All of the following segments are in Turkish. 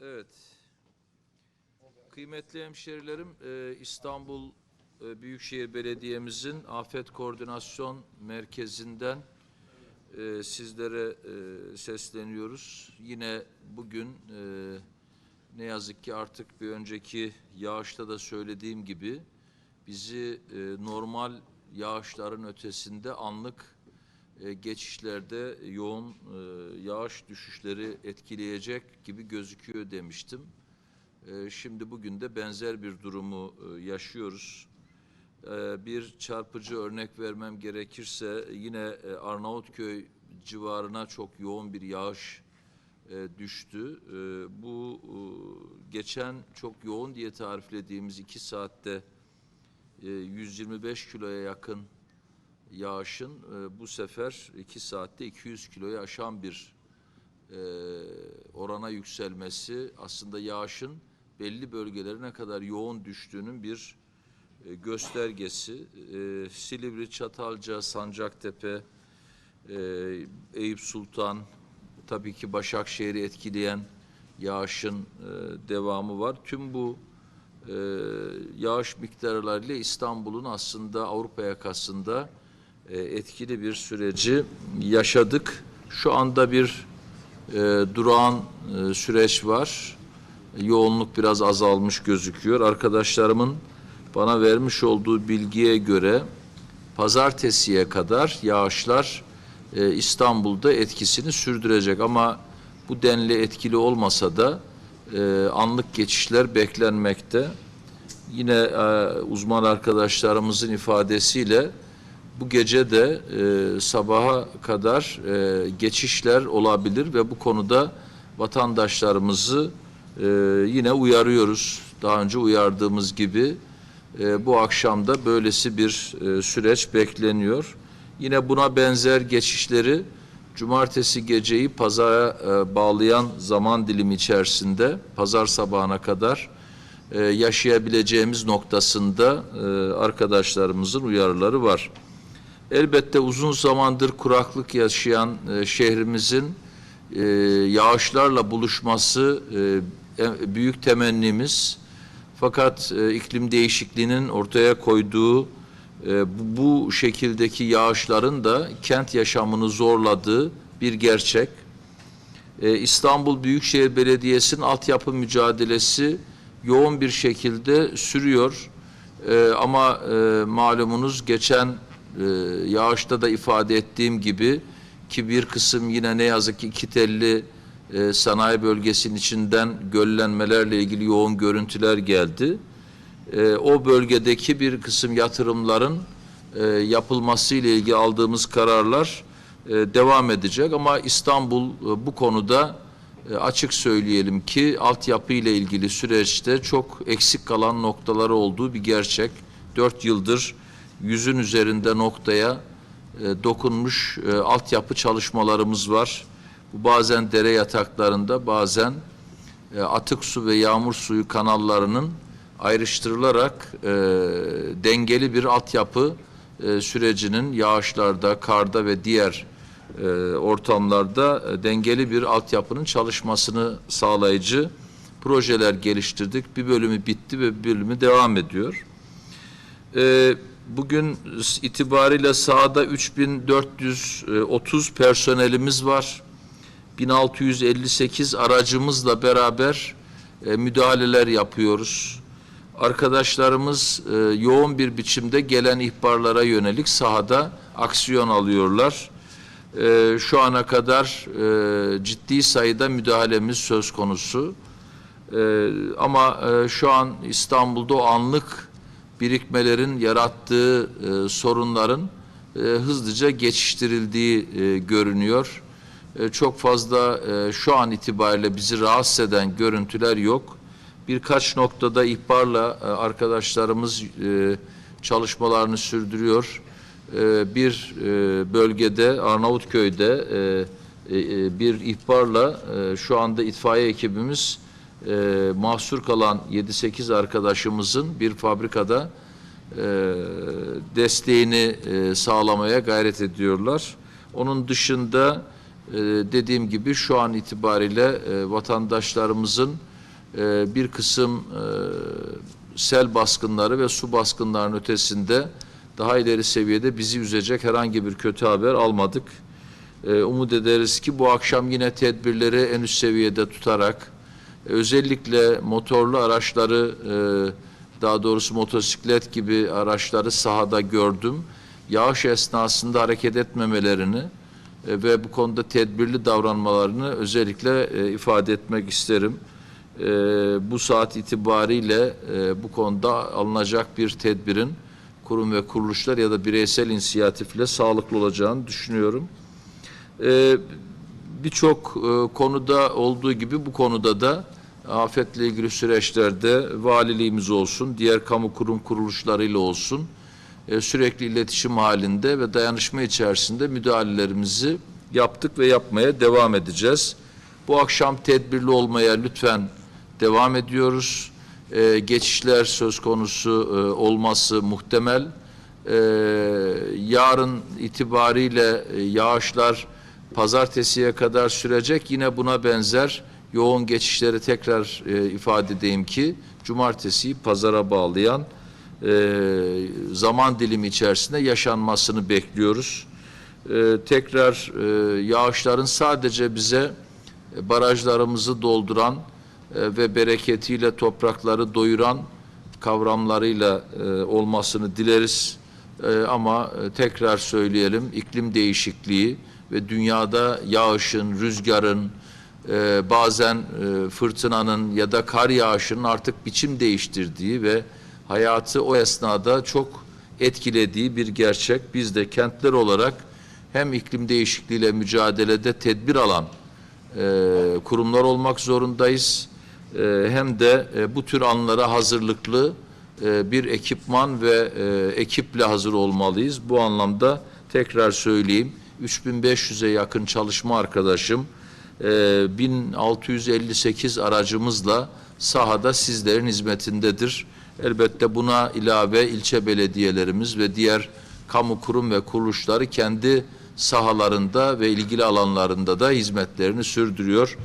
Evet. Kıymetli hemşerilerim, e, İstanbul e, Büyükşehir Belediye'mizin Afet Koordinasyon Merkezi'nden e, sizlere sesleniyoruz. Yine bugün ne yazık ki artık bir önceki yağışta da söylediğim gibi bizi normal yağışların ötesinde anlık e, geçişlerde yoğun e, yağış düşüşleri etkileyecek gibi gözüküyor demiştim. E, Şimdi bugün de benzer bir durumu yaşıyoruz. Bir çarpıcı örnek vermem gerekirse yine e, Arnavutköy civarına çok yoğun bir yağış düştü. Bu geçen çok yoğun diye tariflediğimiz iki saatte e, 125 kiloya yakın yağışın e, bu sefer iki saatte 200 kiloyu aşan bir e, orana yükselmesi aslında yağışın belli bölgelere ne kadar yoğun düştüğünün bir e, göstergesi. E, Silivri, Çatalca, Sancaktepe, e, Eyüp Sultan, tabii ki Başakşehir'i etkileyen yağışın e, devamı var. Tüm bu e, yağış miktarlarıyla İstanbul'un aslında Avrupa yakasında e, etkili bir süreci yaşadık. Şu anda bir e, durağan e, süreç var. Yoğunluk biraz azalmış gözüküyor. Arkadaşlarımın bana vermiş olduğu bilgiye göre pazartesiye kadar yağışlar e, İstanbul'da etkisini sürdürecek ama bu denli etkili olmasa da e, anlık geçişler beklenmekte. Yine e, uzman arkadaşlarımızın ifadesiyle bu gece de e, sabaha kadar e, geçişler olabilir ve bu konuda vatandaşlarımızı e, yine uyarıyoruz. Daha önce uyardığımız gibi e, bu akşam da böylesi bir e, süreç bekleniyor. Yine buna benzer geçişleri cumartesi geceyi pazara e, bağlayan zaman dilimi içerisinde pazar sabahına kadar e, yaşayabileceğimiz noktasında e, arkadaşlarımızın uyarıları var. Elbette uzun zamandır kuraklık yaşayan e, şehrimizin e, yağışlarla buluşması e, en- büyük temennimiz. Fakat e, iklim değişikliğinin ortaya koyduğu e, bu, bu şekildeki yağışların da kent yaşamını zorladığı bir gerçek. E, İstanbul Büyükşehir Belediyesi'nin altyapı mücadelesi yoğun bir şekilde sürüyor. E, ama e, malumunuz geçen e, yağışta da ifade ettiğim gibi ki bir kısım yine ne yazık ki iki telli e, sanayi bölgesinin içinden göllenmelerle ilgili yoğun görüntüler geldi. E, o bölgedeki bir kısım yatırımların e, yapılması ile ilgili aldığımız kararlar e, devam edecek ama İstanbul e, bu konuda e, açık söyleyelim ki altyapı ile ilgili süreçte çok eksik kalan noktaları olduğu bir gerçek. Dört yıldır yüzün üzerinde noktaya e, dokunmuş e, altyapı çalışmalarımız var. Bu bazen dere yataklarında bazen e, atık su ve yağmur suyu kanallarının ayrıştırılarak e, dengeli bir altyapı e, sürecinin yağışlarda, karda ve diğer e, ortamlarda e, dengeli bir altyapının çalışmasını sağlayıcı projeler geliştirdik. Bir bölümü bitti ve bir bölümü devam ediyor. E, bugün itibariyle sahada 3430 personelimiz var. 1658 aracımızla beraber e, müdahaleler yapıyoruz. Arkadaşlarımız e, yoğun bir biçimde gelen ihbarlara yönelik sahada aksiyon alıyorlar. E, şu ana kadar e, ciddi sayıda müdahalemiz söz konusu. E, ama e, şu an İstanbul'da o anlık birikmelerin yarattığı e, sorunların e, hızlıca geçiştirildiği e, görünüyor. E, çok fazla e, şu an itibariyle bizi rahatsız eden görüntüler yok. Birkaç noktada ihbarla e, arkadaşlarımız e, çalışmalarını sürdürüyor. E, bir e, bölgede Arnavutköy'de e, e, e, bir ihbarla e, şu anda itfaiye ekibimiz e, mahsur kalan 7-8 arkadaşımızın bir fabrikada e, desteğini e, sağlamaya gayret ediyorlar. Onun dışında e, dediğim gibi şu an itibariyle e, vatandaşlarımızın e, bir kısım e, sel baskınları ve su baskınlarının ötesinde daha ileri seviyede bizi üzecek herhangi bir kötü haber almadık. E, umut ederiz ki bu akşam yine tedbirleri en üst seviyede tutarak özellikle motorlu araçları e, daha doğrusu motosiklet gibi araçları sahada gördüm. Yağış esnasında hareket etmemelerini e, ve bu konuda tedbirli davranmalarını özellikle e, ifade etmek isterim. E, bu saat itibariyle e, bu konuda alınacak bir tedbirin kurum ve kuruluşlar ya da bireysel inisiyatifle sağlıklı olacağını düşünüyorum. E, Birçok e, konuda olduğu gibi bu konuda da afetle ilgili süreçlerde valiliğimiz olsun, diğer kamu kurum kuruluşlarıyla olsun e, sürekli iletişim halinde ve dayanışma içerisinde müdahalelerimizi yaptık ve yapmaya devam edeceğiz. Bu akşam tedbirli olmaya lütfen devam ediyoruz. E, geçişler söz konusu e, olması muhtemel. E, yarın itibariyle e, yağışlar pazartesiye kadar sürecek. Yine buna benzer yoğun geçişleri tekrar e, ifade edeyim ki cumartesiyi pazara bağlayan e, zaman dilimi içerisinde yaşanmasını bekliyoruz. E, tekrar e, yağışların sadece bize e, barajlarımızı dolduran e, ve bereketiyle toprakları doyuran kavramlarıyla e, olmasını dileriz. E, ama e, tekrar söyleyelim iklim değişikliği ve dünyada yağışın, rüzgarın, e, bazen e, fırtınanın ya da kar yağışının artık biçim değiştirdiği ve hayatı o esnada çok etkilediği bir gerçek. Biz de kentler olarak hem iklim değişikliğiyle mücadelede tedbir alan e, kurumlar olmak zorundayız. E, hem de e, bu tür anlara hazırlıklı e, bir ekipman ve e, ekiple hazır olmalıyız. Bu anlamda tekrar söyleyeyim 3500'e yakın çalışma arkadaşım e, 1658 aracımızla sahada sizlerin hizmetindedir. Elbette buna ilave ilçe belediyelerimiz ve diğer kamu kurum ve kuruluşları kendi sahalarında ve ilgili alanlarında da hizmetlerini sürdürüyor.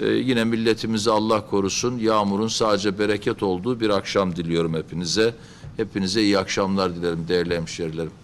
Ee, yine milletimizi Allah korusun. Yağmurun sadece bereket olduğu bir akşam diliyorum hepinize. Hepinize iyi akşamlar dilerim değerli hemşerilerim.